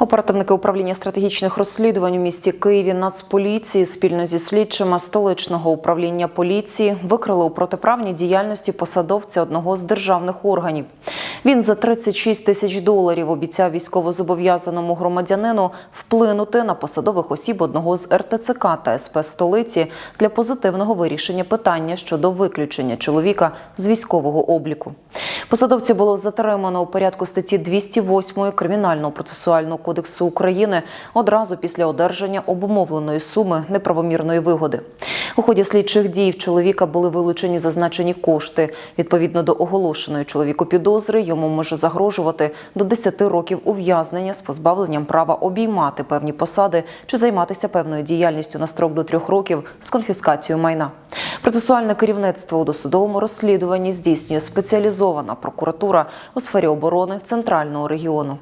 Оперативники управління стратегічних розслідувань у місті Києві Нацполіції спільно зі слідчими столичного управління поліції викрили у протиправній діяльності посадовця одного з державних органів. Він за 36 тисяч доларів обіцяв військовозобов'язаному громадянину вплинути на посадових осіб одного з РТЦК та СП столиці для позитивного вирішення питання щодо виключення чоловіка з військового обліку. Посадовця було затримано у порядку статті 208 Кримінального процесуального кодексу України одразу після одержання обумовленої суми неправомірної вигоди. У ході слідчих дій в чоловіка були вилучені зазначені кошти. Відповідно до оголошеної чоловіку підозри, йому може загрожувати до 10 років ув'язнення з позбавленням права обіймати певні посади чи займатися певною діяльністю на строк до трьох років з конфіскацією майна. Процесуальне керівництво у досудовому розслідуванні здійснює спеціалізована прокуратура у сфері оборони центрального регіону.